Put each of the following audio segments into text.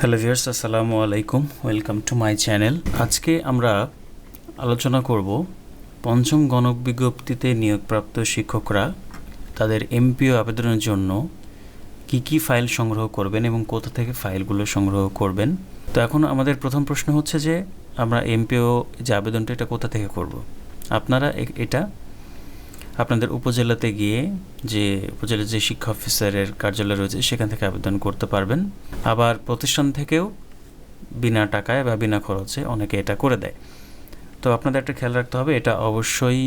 Hello viewers আসসালামু আলাইকুম welcome to my channel আজকে আমরা আলোচনা করব পঞ্চম গণক বিজ্ঞপ্তিতে নিয়োগপ্রাপ্ত শিক্ষকরা তাদের এমপিও আবেদনের জন্য কি কি ফাইল সংগ্রহ করবেন এবং কোথা থেকে ফাইলগুলো সংগ্রহ করবেন। তো এখন আমাদের প্রথম প্রশ্ন হচ্ছে যে আমরা এমপিও যে আবেদনটা, এটা কোথা থেকে করব? আপনারা এটা আপনাদের উপজেলাতে গিয়ে যে, উপজেলার যে শিক্ষা অফিসারের কার্যালয় রয়েছে, সেখান থেকে আবেদন করতে পারবেন। আবার প্রতিষ্ঠান থেকেও বিনা টাকায় বা বিনা খরচে অনেকে এটা করে দেয়। তো আপনাদের একটা খেয়াল রাখতে হবে, এটা অবশ্যই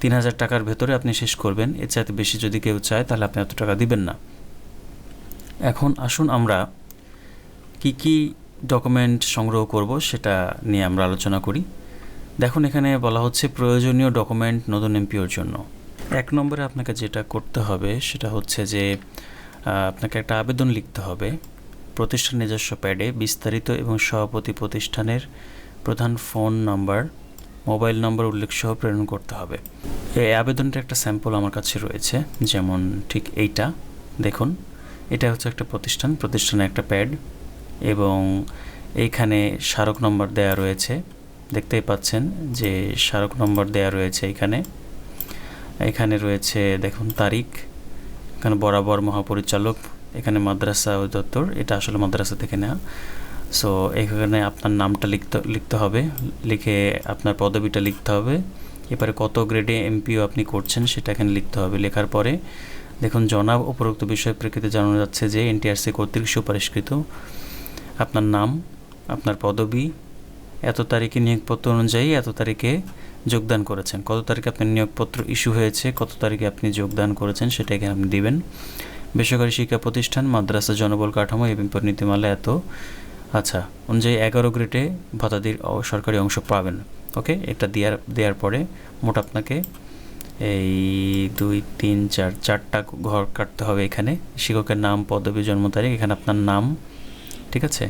তিন হাজার টাকার ভেতরে আপনি শেষ করবেন। এর চাইতে বেশি যদি কেউ চায়, তাহলে আপনি এত টাকা দিবেন না। এখন আসুন আমরা কি কি ডকুমেন্ট সংগ্রহ করব, সেটা নিয়ে আমরা আলোচনা করি। দেখুন, এখানে বলা হচ্ছে প্রয়োজনীয় ডকুমেন্ট নতুন এমপিওর জন্য। এক নম্বরে আপনাকে যেটা করতে হবে সেটা হচ্ছে যে আপনাকে একটা আবেদন লিখতে হবে। প্রতিষ্ঠান নিজস্ব প্যাডে বিস্তারিত এবং সভাপতি প্রতিষ্ঠানের প্রধান ফোন নাম্বার, মোবাইল নম্বর উল্লেখ সহ প্রেরণ করতে হবে। এই আবেদনটা একটা স্যাম্পল আমার কাছে রয়েছে, যেমন ঠিক এইটা। দেখুন, এটা হচ্ছে একটা প্রতিষ্ঠান, প্রতিষ্ঠানে একটা প্যাড এবং এইখানে স্মারক নম্বর দেয়া রয়েছে। দেখতেই পাচ্ছেন যে স্মারক নম্বর দেয়া রয়েছে এখানে। এখানে রয়েছে, দেখুন, তারিখ, এখানে বরাবর মহাপরিচালক, এখানে মাদ্রাসা অধিদপ্তর এটা আসলে মাদ্রাসা থেকে নেওয়া সো এখানে আপনার নামটা লিখতে লিখতে হবে, লিখে আপনার পদবিটা লিখতে হবে। এবারে কত গ্রেডে এমপিও আপনি করছেন সেটা এখানে লিখতে হবে। লেখার পরে, দেখুন, জনাব উপরোক্ত বিষয় প্রেক্ষিতে জানানো যাচ্ছে যে এনটিআরসি কর্তৃক সুপারিশকৃত। আপনার নাম, আপনার পদবি এত তারিখে নিয়োগপত্র অনুযায়ী এত তারিখে যোগদান করেছেন। কত তারিখে আপনার নিয়োগপত্র ইস্যু হয়েছে, কত তারিখে আপনি যোগদান করেছেন সেটা এখানে আপনি দিবেন। বেসরকারি শিক্ষা প্রতিষ্ঠান, মাদ্রাসা, জনবল কাঠামো এবং নীতিমালা এত। আচ্ছা অনুযায়ী এগারো গ্রেডে ভাতাদির সরকারি অংশ পাবেন। ওকে, এটা দেওয়ার দেওয়ার পরে মোট আপনাকে এই দুই, তিন, চার, চারটা ঘর কাটতে হবে এখানে। শিক্ষকের নাম, পদবী, জন্ম তারিখ, এখানে আপনার নাম ঠিক আছে?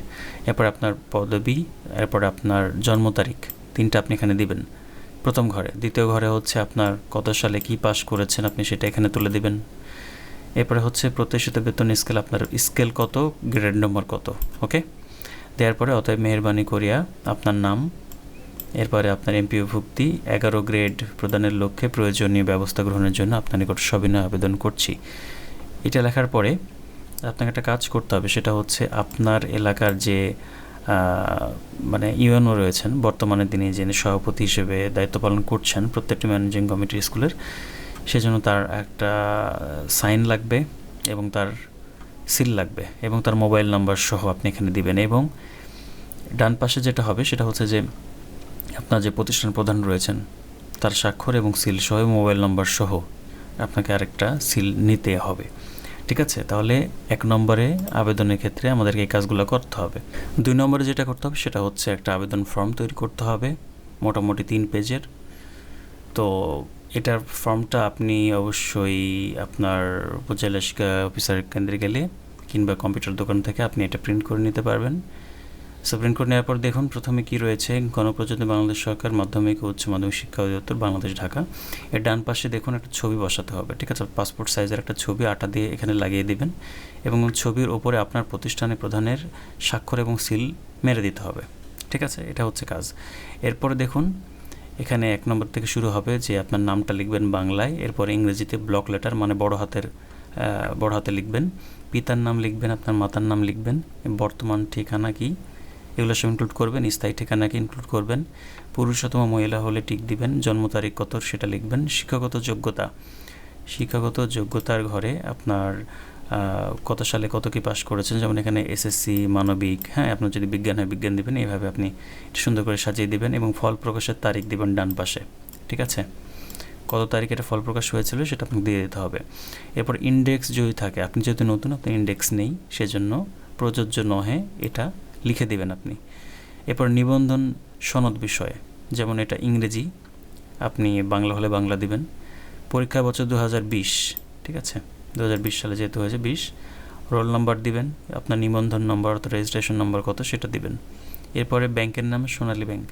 এরপর আপনার পদবি, এরপর আপনার জন্ম তারিখ, তিনটা আপনি এখানে দিবেন। প্রথম ঘরে। দ্বিতীয় ঘরে হচ্ছে আপনার কত সালে কি পাস করেছেন আপনি সেটা এখানে তুলে দিবেন। এরপরে হচ্ছে প্রত্যাশিত বেতন স্কেল আপনার স্কেল কত, গ্রেড নম্বর কত, ওকে? দেওয়ার পরে অতএব মেহরবানি করিয়া আপনার নাম, এরপরে আপনার এমপিও ভুক্তি এগারো গ্রেড প্রদানের লক্ষ্যে প্রয়োজনীয় ব্যবস্থা গ্রহণের জন্য আপনার নিকট সবিনয় আবেদন করছি। এটা লেখার পরে আপনাকে একটা কাজ করতে হবে, সেটা হচ্ছে আপনার এলাকার যে মানে ইউএনও রয়েছেন, বর্তমানে তিনি যিনি সভাপতি হিসেবে দায়িত্ব পালন করছেন প্রত্যেকটি ম্যানেজিং কমিটি স্কুলের, সেজন্য তার একটা সাইন লাগবে এবং তার সিল লাগবে এবং তার মোবাইল নাম্বার সহ আপনি এখানে দিবেন এবং ডান পাশে যেটা হবে সেটা হচ্ছে যে, আপনার যে প্রতিষ্ঠান প্রধান রয়েছেন, তার স্বাক্ষর এবং সিল সহ মোবাইল নাম্বার সহ আপনাকে আরেকটা সিল নিতে হবে। ঠিক আছে? তাহলে এক নম্বরে আবেদনের ক্ষেত্রে আমাদেরকে এই কাজগুলো করতে হবে। দুই নম্বরে যেটা করতে হবে সেটা হচ্ছে একটা আবেদন ফর্ম তৈরি করতে হবে, মোটামুটি তিন পেজের। তো এটার ফর্মটা আপনি অবশ্যই আপনার উপজেলা শিক্ষা অফিসার কেন্দ্রে গেলে কিংবা কম্পিউটার দোকান থেকে আপনি এটা প্রিন্ট করে নিতে পারবেন। সো কোর্ট নেওয়ার পর দেখুন, প্রথমে কি রয়েছে? গণপ্রজাতন্ত্রী বাংলাদেশ সরকার, মাধ্যমিক ও উচ্চ মাধ্যমিক শিক্ষা অধিদপ্তর, বাংলাদেশ, ঢাকা। এর ডান পাশে দেখুন, একটা ছবি বসাতে হবে, ঠিক আছে? পাসপোর্ট সাইজের একটা ছবি, আটা দিয়ে এখানে লাগিয়ে দেবেন এবং ছবির ওপরে আপনার প্রতিষ্ঠানের প্রধানের স্বাক্ষর এবং সিল মেরে দিতে হবে, ঠিক আছে? এটা হচ্ছে কাজ। এরপরে দেখুন, এখানে এক নম্বর থেকে শুরু হবে যে আপনার নামটা লিখবেন বাংলায়, এরপরে ইংরেজিতে ব্লক লেটার মানে বড় হাতের বড় হাতে লিখবেন। পিতার নাম লিখবেন, আপনার মাতার নাম লিখবেন। বর্তমান ঠিকানা কি? এগুলো সব ইনক্লুড করবেন, স্থায়ী ঠিকানাকে ইনক্লুড করবেন। পুরুষ অথবা মহিলা হলে টিক দিবেন, জন্ম তারিখ কত সেটা লিখবেন। শিক্ষাগত যোগ্যতা, শিক্ষাগত যোগ্যতার ঘরে আপনার কত সালে কত কি পাস করেছেন, যেমন এখানে এসএসসি মানবিক হ্যাঁ আপনার যদি বিজ্ঞান হয় বিজ্ঞান দিবেন, এইভাবে আপনি সুন্দর করে সাজিয়ে দিবেন এবং ফল প্রকাশের তারিখ দিবেন ডান পাশে, ঠিক আছে? কত তারিখে এটা ফল প্রকাশ হয়েছিল সেটা আপনাকে দিয়ে দিতে হবে। এরপর ইন্ডেক্স যদি থাকে, আপনি যেহেতু নতুন, আপনার ইন্ডেক্স নেই, সেজন্য প্রযোজ্য নহে এটা। লিখে দিবেন আপনি। এরপর নিবন্ধন সনদ বিষয়ে, যেমন এটা ইংরেজি, আপনি বাংলা হলে বাংলা দিবেন। পরীক্ষা বছর দু হাজার বিশ, ঠিক আছে? দু হাজার বিশ সালে যেহেতু হয়েছে বিশ, রোল নাম্বার দিবেন, আপনার নিবন্ধন নম্বর অর্থাৎ রেজিস্ট্রেশন নম্বর কত সেটা দিবেন। এরপরে ব্যাংকের নাম সোনালী ব্যাংক,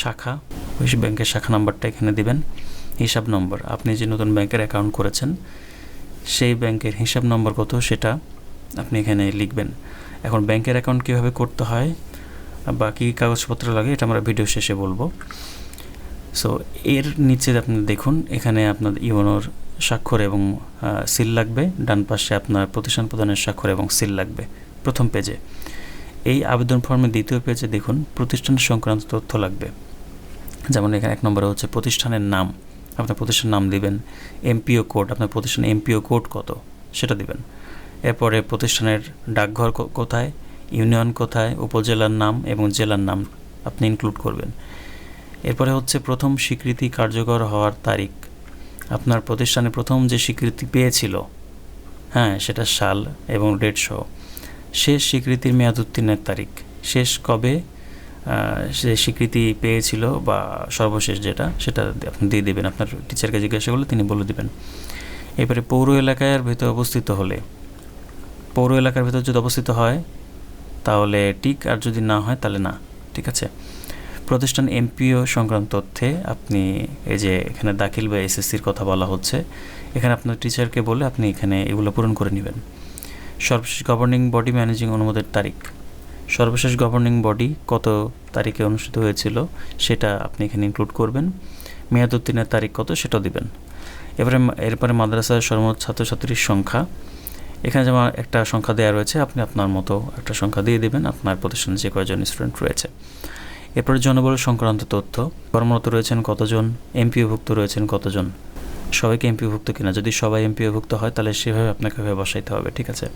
শাখা, ওই ব্যাংকের শাখা নাম্বারটা এখানে দিবেন। হিসাব নম্বর, আপনি যে নতুন ব্যাংকের অ্যাকাউন্ট করেছেন, সেই ব্যাংকের হিসাব নম্বর কত সেটা আপনি এখানে লিখবেন। এখন ব্যাংকের অ্যাকাউন্ট কীভাবে করতে হয় বা কী কাগজপত্র লাগে, এটা আমরা ভিডিও শেষে বলব। সো এর নিচে আপনি দেখুন, এখানে আপনার ইউনোর স্বাক্ষর এবং সিল লাগবে। ডান পাশে আপনার প্রতিষ্ঠান প্রদানের স্বাক্ষর এবং সিল লাগবে, প্রথম পেজে এই আবেদন ফর্মের দ্বিতীয় পেজে দেখুন, প্রতিষ্ঠান সংক্রান্ত তথ্য লাগবে। যেমন এখানে এক নম্বরে হচ্ছে প্রতিষ্ঠানের নাম, আপনার প্রতিষ্ঠানের নাম দিবেন এমপিও কোড আপনার প্রতিষ্ঠানের এমপিও কোড কত, সেটা দিবেন। এরপরে প্রতিষ্ঠানের ডাকঘর কোথায়, ইউনিয়ন কোথায়, উপজেলার নাম এবং জেলার নাম আপনি ইনক্লুড করবেন। এরপরে হচ্ছে প্রথম স্বীকৃতি কার্যকর হওয়ার তারিখ। আপনার প্রতিষ্ঠানে প্রথম যে স্বীকৃতি পেয়েছিল হ্যাঁ সেটা সাল এবং ডেট সহ। শেষ স্বীকৃতির মেয়াদ উত্তীর্ণের তারিখ। শেষ কবে সে স্বীকৃতি পেয়েছিল বা সর্বশেষ যেটা, সেটা আপনি দিয়ে দেবেন। আপনার টিচারকে জিজ্ঞাসা করলে তিনি বলে দেবেন। এবারে পৌর এলাকার ভেতর অবস্থিত হলে পৌর এলাকার ভেতর যদি অবস্থিত হয়, তাহলে ঠিক, আর যদি না হয়, তাহলে না। ঠিক আছে? প্রতিষ্ঠান এমপিও সংক্রান্ত তথ্যে আপনি এই যে এখানে দাখিল বা এসএসসির কথা বলা হচ্ছে, এখানে আপনার টিচারকে বলে আপনি এখানে এগুলো পূরণ করে নেবেন। সর্বশেষ গভর্নিং বডি ম্যানেজিং অনুমোদের তারিখ। সর্বশেষ গভর্নিং বডি কত তারিখে অনুষ্ঠিত হয়েছিল, সেটা আপনি এখানে ইনক্লুড করবেন। মেয়াদ উত্তীর্ণের তারিখ কত, সেটাও দিবেন। এবারে এরপরে মাদ্রাসার সর্বমোট ছাত্রছাত্রীর সংখ্যা। এখানে যেমন একটা সংখ্যা দেওয়া রয়েছে, আপনি আপনার মতো একটা সংখ্যা দিয়ে দেবেন, আপনার প্রতিষ্ঠানে যে কয়জন স্টুডেন্ট রয়েছে। এরপরে জনবল সংক্রান্ত তথ্য, কর্মরত রয়েছেন কতজন এমপিওভুক্ত রয়েছেন কতজন? সবাইকে এমপিওভুক্ত কিনা? যদি সবাই এমপিওভুক্ত হয়, তাহলে সেভাবে আপনাকে বসাইতে হবে, ঠিক আছে?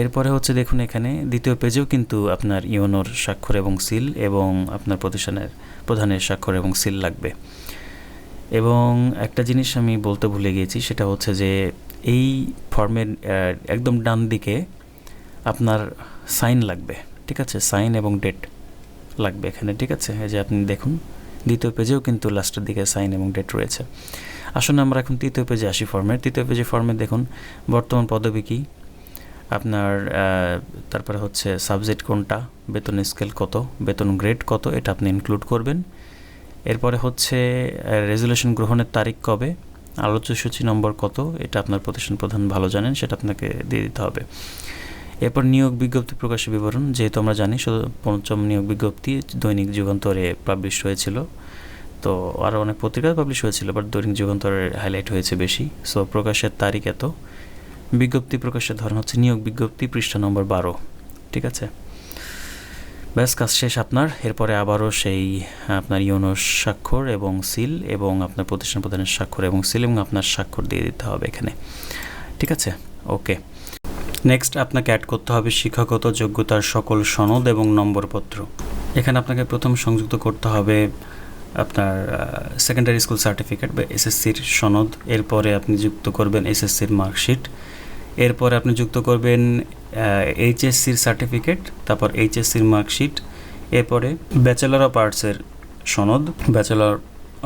এরপরে হচ্ছে দেখুন এখানে, দ্বিতীয় পেজেও কিন্তু আপনার ইউনোর স্বাক্ষর এবং সিল এবং আপনার প্রতিষ্ঠানের, প্রধানের স্বাক্ষর এবং সিল লাগবে। এবং একটা জিনিস আমি বলতে ভুলে গিয়েছি, সেটা হচ্ছে যে এই ফর্মের একদম ডান দিকে আপনার সাইন লাগবে, ঠিক আছে? সাইন এবং ডেট লাগবে এখানে, ঠিক আছে? এই যে আপনি দেখুন, দ্বিতীয় পেজেও কিন্তু লাস্টের দিকে সাইন এবং ডেট রয়েছে। আসুন আমরা এখন তৃতীয় পেজে আসি ফর্মের। তৃতীয় পেজে ফর্মে দেখুন, বর্তমান পদবী কী? আপনার তারপরে হচ্ছে সাবজেক্ট কোনটা? বেতন স্কেল কত? বেতন গ্রেড কত? এটা আপনি ইনক্লুড করবেন। এরপরে হচ্ছে রেজুলেশন গ্রহণের তারিখ কবে? আলোচ্য সূচি নম্বর কত? এটা আপনার প্রতিষ্ঠান প্রধান ভালো জানেন, সেটা আপনাকে দিয়ে দিতে হবে। এরপর নিয়োগ বিজ্ঞপ্তি প্রকাশের বিবরণ। যেহেতু আমরা জানি পঞ্চম নিয়োগ বিজ্ঞপ্তি দৈনিক যুগান্তরে পাবলিশ হয়েছিল। তো আরও অনেক পত্রিকায় পাবলিশ হয়েছিল বাট দৈনিক যুগান্তরে হাইলাইট হয়েছে বেশি। সো প্রকাশের তারিখ এত। বিজ্ঞপ্তি প্রকাশের ধরন হচ্ছে নিয়োগ বিজ্ঞপ্তি পৃষ্ঠা নম্বর বারো। ঠিক আছে? ব্যাস, কাজ শেষ আপনার। এরপরে আবারও সেই, আপনার ইউনোর স্বাক্ষর এবং সিল এবং আপনার প্রতিষ্ঠান প্রধানের স্বাক্ষর এবং সিল এবং আপনার স্বাক্ষর দিয়ে দিতে হবে এখানে। ঠিক আছে? ওকে। নেক্সট আপনাকে অ্যাড করতে হবে শিক্ষাগত যোগ্যতার সকল সনদ এবং নম্বরপত্র। এখানে আপনাকে প্রথম সংযুক্ত করতে হবে আপনার সেকেন্ডারি স্কুল সার্টিফিকেট বা এসএসসির সনদ। এরপরে আপনি যুক্ত করবেন এসএসসির মার্কশিট এরপরে আপনি যুক্ত করবেন এইচএসসির সার্টিফিকেট তারপর এইচএসসির মার্কশিট এরপরে ব্যাচেলর অফ আর্টসের সনদ ব্যাচেলর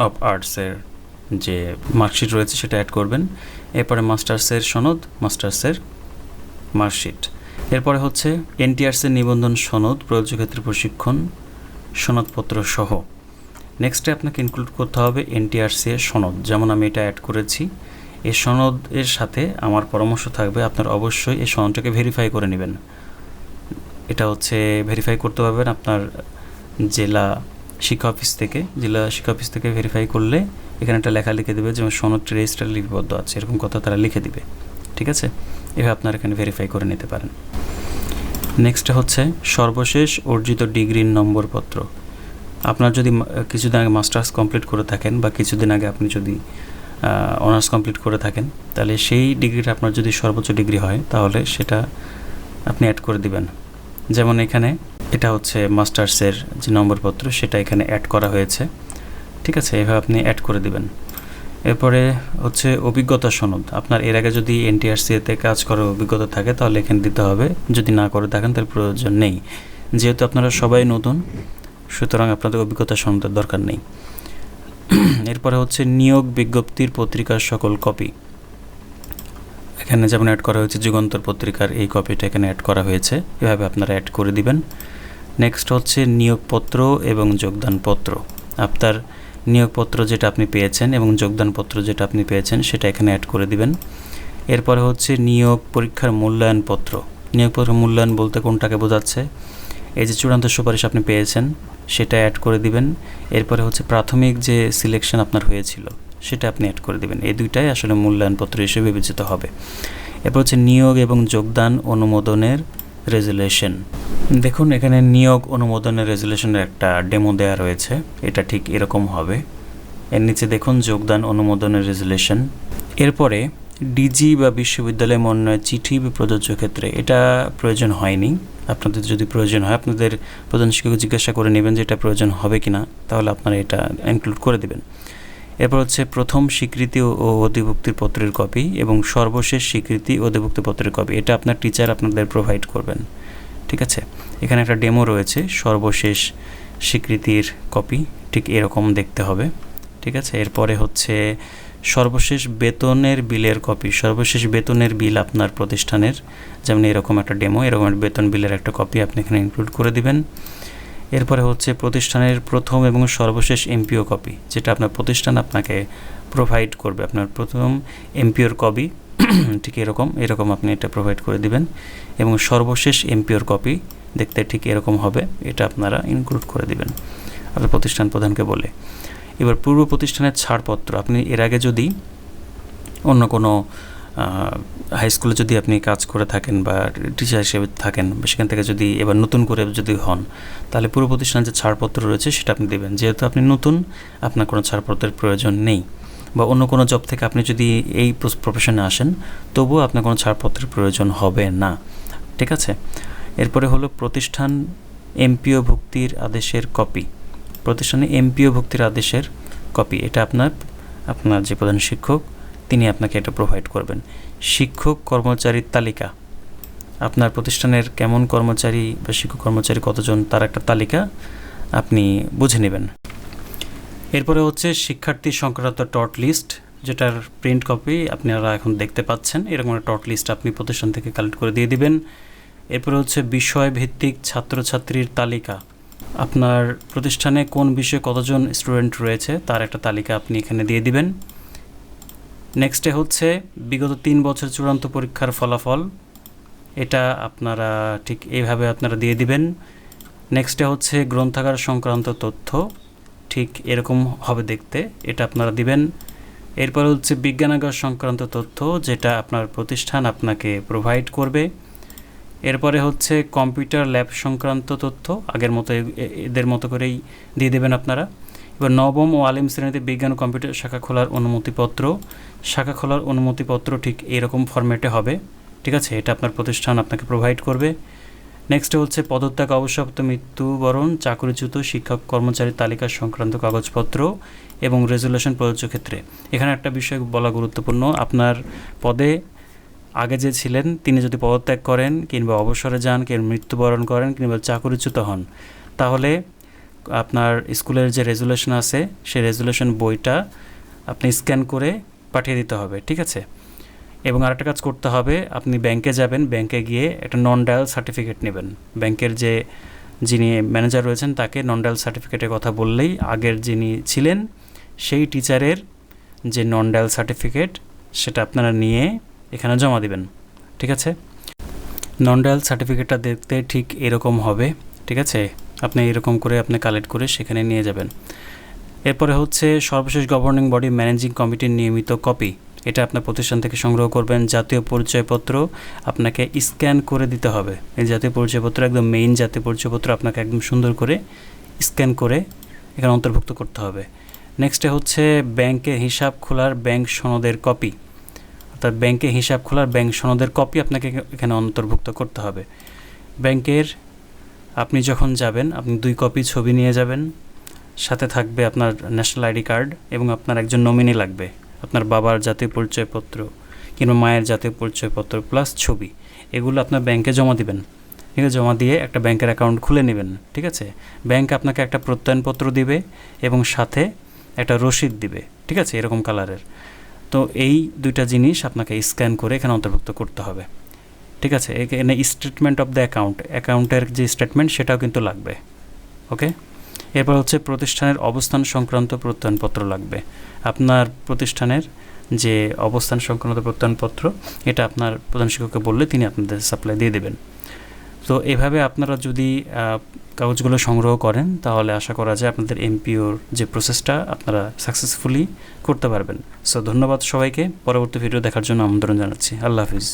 অফ আর্টসের যে মার্কশিট রয়েছে সেটা অ্যাড করবেন, এরপরে মাস্টার্সের সনদ মাস্টার্সের মার্কশিট এরপরে হচ্ছে এনটিআরসের নিবন্ধন সনদ, প্রযোজ্য ক্ষেত্রে প্রশিক্ষণ সনদপত্র সহ। নেক্সটে আপনাকে ইনক্লুড করতে হবে এনটিআরসি সনদ, যেমন আমি এটা অ্যাড করেছি। এই সনদের সাথে আমার পরামর্শ থাকবে। আপনার অবশ্যই এই সনদটাকে ভেরিফাই করে নেবেন। এটা হচ্ছে ভেরিফাই করতে পারবেন আপনার জেলা শিক্ষা অফিস থেকে। জেলা শিক্ষা অফিস থেকে ভেরিফাই করলে এখানে একটা লেখা লিখে দেবে যেমন সনদটি রেজিস্টার লিপিবদ্ধ আছে। এরকম কথা তারা লিখে দিবে। ঠিক আছে? এভাবে আপনার এখানে ভেরিফাই করে নিতে পারেন। নেক্সট হচ্ছে সর্বশেষ অর্জিত ডিগ্রির নম্বরপত্র। আপনার যদি কিছুদিন আগে মাস্টার্স কমপ্লিট করে থাকেন বা কিছুদিন আগে আপনি যদি অনার্স কমপ্লিট করে থাকেন, তাহলে সেই ডিগ্রিটা আপনার যদি সর্বোচ্চ ডিগ্রি হয়, তাহলে সেটা আপনি অ্যাড করে দিবেন। যেমন এখানে এটা হচ্ছে মাস্টার্সের যে নম্বরপত্র, সেটা এখানে অ্যাড করা হয়েছে। ঠিক আছে? এভাবে আপনি অ্যাড করে দিবেন। এরপরে হচ্ছে অভিজ্ঞতা সনদ। আপনার এর আগে যদি এনটিআরসিতে কাজ করার অভিজ্ঞতা থাকে, তাহলে এখানে দিতে হবে। যদি না করে থাকেন, তাহলে প্রয়োজন নেই। যেহেতু আপনারা সবাই নতুন, সুতরাং আপনাদের অভিজ্ঞতা সনদের দরকার নেই। এরপরে হচ্ছে নিয়োগ বিজ্ঞপ্তির পত্রিকার সকল কপি। এখানে যেমন অ্যাড করা হয়েছে, যুগান্তর পত্রিকার এই কপিটা এখানে অ্যাড করা হয়েছে। এভাবে আপনারা অ্যাড করে দিবেন। নেক্সট হচ্ছে নিয়োগপত্র এবং যোগদানপত্র। আপনার নিয়োগপত্র যেটা আপনি পেয়েছেন এবং যোগদানপত্র যেটা আপনি পেয়েছেন, সেটা এখানে অ্যাড করে দিবেন। এরপরে হচ্ছে নিয়োগ পরীক্ষার মূল্যায়নপত্র। নিয়োগপত্র মূল্যায়ন বলতে কোনটাকে বোঝাচ্ছে? এই যে চূড়ান্ত সুপারিশ আপনি পেয়েছেন, সেটা অ্যাড করে দিবেন। এরপরে হচ্ছে প্রাথমিক যে সিলেকশন আপনার হয়েছিল, সেটা আপনি অ্যাড করে দিবেন। এই দুইটাই আসলে মূল্যায়নপত্র হিসেবে বিবেচিত হবে। এরপর হচ্ছে নিয়োগ এবং যোগদান অনুমোদনের রেজুলেশন দেখুন, এখানে নিয়োগ অনুমোদনের রেজুলেশনের একটা ডেমো দেওয়া রয়েছে। এটা ঠিক এরকম হবে। এর নিচে দেখুন, যোগদান অনুমোদনের রেজুলেশন এরপরে ডিজি বা বিশ্ববিদ্যালয় মনোনয়ন চিঠি বা প্রযোজ্য ক্ষেত্রে, এটা প্রয়োজন হয়নি। আপনাদের যদি প্রয়োজন হয়, আপনাদের প্রধান শিক্ষক জিজ্ঞাসা করে নেবেন যে এটা প্রয়োজন হবে কি না তাহলে আপনারা এটা ইনক্লুড করে দেবেন। এরপর হচ্ছে প্রথম স্বীকৃতি ও অধিভুক্তির পত্রের কপি এবং সর্বশেষ স্বীকৃতি ও অধিভুক্তি পত্রের কপি এটা আপনার টিচার আপনাদের প্রোভাইড করবেন। ঠিক আছে? এখানে একটা ডেমো রয়েছে, সর্বশেষ স্বীকৃতির কপি ঠিক এরকম দেখতে হবে। ঠিক আছে? এরপরে হচ্ছে সর্বশেষ বেতনের বিলের কপি, সর্বশেষ বেতনের বিল আপনার প্রতিষ্ঠানের, যেমন এরকম একটা ডেমো এরকম একটা বেতন বিলের একটা কপি আপনি এখানে ইনক্লুড করে দিবেন। এরপরে হচ্ছে প্রতিষ্ঠানের প্রথম এবং সর্বশেষ এমপিও কপি, যেটা আপনার প্রতিষ্ঠান আপনাকে প্রোভাইড করবে। আপনার প্রথম এমপিওর কপি, ঠিক এরকম এরকম আপনি এটা প্রোভাইড করে দিবেন। এবং সর্বশেষ এমপিওর কপি, দেখতে ঠিক এরকম হবে, এটা আপনারা ইনক্লুড করে দিবেন। আপনার প্রতিষ্ঠান প্রধানকে বলে। এবার পূর্ব প্রতিষ্ঠানের ছাড়পত্র। আপনি এর আগে যদি অন্য কোনো হাই স্কুলে যদি আপনি কাজ করে থাকেন বা টিচার হিসেবে থাকেন সেখান থেকে যদি এবার নতুন করে যদি হন, তাহলে পুরো প্রতিষ্ঠানের যে ছাড়পত্র রয়েছে সেটা আপনি দেবেন। যেহেতু আপনি নতুন, আপনার কোনো ছাড়পত্রের প্রয়োজন নেই। বা অন্য কোনো জব থেকে আপনি যদি এই প্রফেশনে আসেন, তবুও আপনার কোনো ছাড়পত্রের প্রয়োজন হবে না। ঠিক আছে? এরপরে হলো প্রতিষ্ঠান এমপিও ভুক্তির আদেশের কপি প্রতিষ্ঠানে এমপিও ভক্তির আদেশের কপি এটা আপনার আপনার যে প্রধান শিক্ষক, তিনি আপনাকে এটা প্রোভাইড করবেন। শিক্ষক কর্মচারীর তালিকা। আপনার প্রতিষ্ঠানের কেমন কর্মচারী বা শিক্ষক কর্মচারী কতজন, তার একটা তালিকা আপনি বুঝে নেবেন। এরপরে হচ্ছে শিক্ষার্থী সংক্রান্ত টট লিস্ট যেটার প্রিন্ট কপি আপনারা এখন দেখতে পাচ্ছেন। এরকম একটা টট লিস্ট আপনি প্রতিষ্ঠান থেকে কালেক্ট করে দিয়ে দিবেন। এরপরে হচ্ছে বিষয়ভিত্তিক ছাত্রছাত্রীর তালিকা। আপনার প্রতিষ্ঠানে কোন বিষয়ে কতজন স্টুডেন্ট রয়েছে তার একটা তালিকা আপনি এখানে দিয়ে দিবেন। নেক্সটে হচ্ছে বিগত তিন বছর চূড়ান্ত পরীক্ষার ফলাফল। এটা আপনারা ঠিক এইভাবে আপনারা দিয়ে দিবেন। নেক্সটে হচ্ছে গ্রন্থাগার সংক্রান্ত তথ্য। ঠিক এরকম হবে দেখতে, এটা আপনারা দিবেন। এরপর হচ্ছে বিজ্ঞানাগার সংক্রান্ত তথ্য, যেটা আপনার প্রতিষ্ঠান আপনাকে প্রোভাইড করবে। এরপরে হচ্ছে কম্পিউটার ল্যাব সংক্রান্ত তথ্য, আগের মতো এদের মতো করেই দিয়ে দেবেন আপনারা। এবার নবম ও আলিম শ্রেণীতে বিজ্ঞান কম্পিউটার শাখা খোলার অনুমতিপত্র। শাখা খোলার অনুমতিপত্র ঠিক এরকম ফরম্যাটে হবে। ঠিক আছে? এটা আপনার প্রতিষ্ঠান আপনাকে প্রোভাইড করবে। নেক্সট হচ্ছে পদত্যাগ অবসপ্ত মৃত্যুবরণ, চাকরিচ্যুত শিক্ষক কর্মচারী তালিকা সংক্রান্ত কাগজপত্র এবং রেজুলেশন প্রযোজ্য ক্ষেত্রে। এখানে একটা বিষয় বলা গুরুত্বপূর্ণ। আপনার পদে আগে যে ছিলেন, তিনি যদি পদত্যাগ করেন কিংবা অবসরে যান, কিংবা মৃত্যুবরণ করেন কিংবা চাকরিচ্যুত হন, তাহলে আপনার স্কুলের যে রেজুলেশন আছে, সেই রেজুলেশন বইটা আপনি স্ক্যান করে পাঠিয়ে দিতে হবে, ঠিক আছে? এবং আরেকটা কাজ করতে হবে, আপনি ব্যাংকে যাবেন, ব্যাংকে গিয়ে একটা নন ডায়াল সার্টিফিকেট নেবেন। ব্যাংকের যে যিনি ম্যানেজার রয়েছেন, তাকে নন ডায়াল সার্টিফিকেটের কথা বললেই আগের যিনি ছিলেন, সেই টিচারের যে নন ডায়াল সার্টিফিকেট সেটা আপনারা নিয়ে এখানে জমা দিবেন, ঠিক আছে? নন ডায়াল সার্টিফিকেটটা দেখতে ঠিক এরকম হবে, ঠিক আছে? আপনি এরকম করে আপনি কালেক্ট করে সেখানে নিয়ে যাবেন। এরপরে হচ্ছে সর্বশেষ গভর্নিং বডি ম্যানেজিং কমিটির নিয়মিত কপি এটা আপনার প্রতিষ্ঠান থেকে সংগ্রহ করবেন। জাতীয় পরিচয়পত্র আপনাকে স্ক্যান করে দিতে হবে। এই জাতীয় পরিচয়পত্র একদম মেইন জাতীয় পরিচয়পত্র আপনাকে একদম সুন্দর করে স্ক্যান করে এখানে অন্তর্ভুক্ত করতে হবে। নেক্সটে হচ্ছে ব্যাংকে হিসাব খোলার ব্যাংক সনদের কপি অর্থাৎ ব্যাংকে হিসাব খোলার ব্যাংক সনদের কপি আপনাকে এখানে অন্তর্ভুক্ত করতে হবে। ব্যাংকের আপনি যখন যাবেন, আপনি দুই কপি ছবি নিয়ে যাবেন, সাথে থাকবে আপনার ন্যাশনাল আইডি কার্ড এবং আপনার একজন নমিনি লাগবে, আপনার বাবার জাতীয় পরিচয়পত্র কিংবা মায়ের জাতীয় পরিচয়পত্র প্লাস ছবি। এগুলো আপনার ব্যাংকে জমা দিবেন। ঠিক আছে, জমা দিয়ে একটা ব্যাংকের অ্যাকাউন্ট খুলে নেবেন। ঠিক আছে? ব্যাংক আপনাকে একটা প্রত্যয়নপত্র দিবে এবং সাথে একটা রসিদ দিবে। ঠিক আছে? এরকম কালারের তো এই দুইটা জিনিস আপনাকে স্ক্যান করে এখানে অন্তর্ভুক্ত করতে হবে। ঠিক আছে? এখানে স্টেটমেন্ট অফ দ্য অ্যাকাউন্ট অ্যাকাউন্টের যে স্টেটমেন্ট সেটাও কিন্তু লাগবে। ওকে এরপর হচ্ছে প্রতিষ্ঠানের অবস্থান সংক্রান্ত প্রত্যয়নপত্র লাগবে। আপনার প্রতিষ্ঠানের যে অবস্থান সংক্রান্ত প্রত্যয়নপত্র, এটা আপনার প্রধান শিক্ষককে বললে তিনি আপনাদের সাপ্লাই দিয়ে দেবেন। তো এভাবে আপনারা যদি কাগজগুলো সংগ্রহ করেন, তাহলে আশা করা যায় আপনাদের এমপিওর যে প্রসেসটা, আপনারা সাকসেসফুলি করতে পারবেন। সো ধন্যবাদ সবাইকে। পরবর্তী ভিডিও দেখার জন্য আমন্ত্রণ জানাচ্ছি। আল্লাহ হাফিজ।